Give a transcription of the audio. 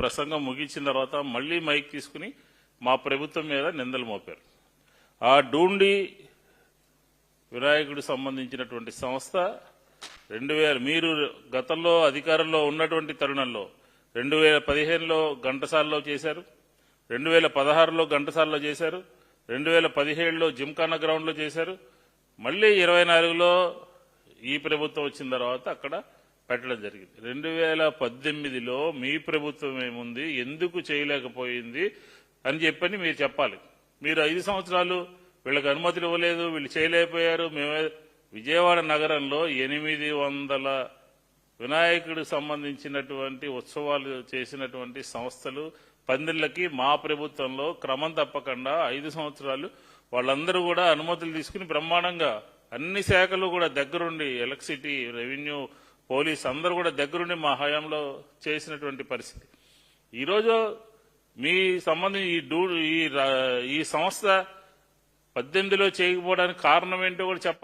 ప్రసంగం ముగించిన తర్వాత మళ్ళీ మైక్ తీసుకుని మా ప్రభుత్వం మీద నిందలు మోపారు. ఆ డూండి వినాయకుడు సంబంధించినటువంటి సంస్థ రెండు వేల మీరు గతంలో అధికారంలో ఉన్నటువంటి తరుణంలో రెండు వేల పదిహేనులో ఘంటసాలలో చేశారు రెండు వేల పదహారులో ఘంటసాలలో చేశారు రెండు వేల పదిహేడులో జిమ్ఖానా గ్రౌండ్లో చేశారు మళ్ళీ ఇరవై నాలుగులో ఈ ప్రభుత్వం వచ్చిన తర్వాత అక్కడ పెట్టడం జరిగింది. రెండు వేల పద్దెనిమిదిలో మీ ప్రభుత్వం ఏముంది ఎందుకు చేయలేకపోయింది అని చెప్పని మీరు చెప్పాలి. మీరు ఐదు సంవత్సరాలు వీళ్ళకి అనుమతులు ఇవ్వలేదు వీళ్ళు చేయలేకపోయారు. మేమే విజయవాడ నగరంలో ఎనిమిది వందల వినాయకుడికి సంబంధించినటువంటి ఉత్సవాలు చేసినటువంటి సంస్థలు పందిళ్ళకి మా ప్రభుత్వంలో క్రమం తప్పకుండా ఐదు సంవత్సరాలు వాళ్ళందరూ కూడా అనుమతులు తీసుకుని బ్రహ్మాండంగా అన్ని శాఖలు కూడా దగ్గరుండి ఎలక్ట్రిసిటీ రెవెన్యూ పోలీస్ అందరూ కూడా దగ్గరుండి మా హయాంలో చేసినటువంటి పరిస్థితి. ఈరోజు మీ సంబంధించి ఈ డూ ఈ ఈ సంస్థ పద్దెనిమిదిలో చేయకపోవడానికి కారణం ఏంటో కూడా చెప్ప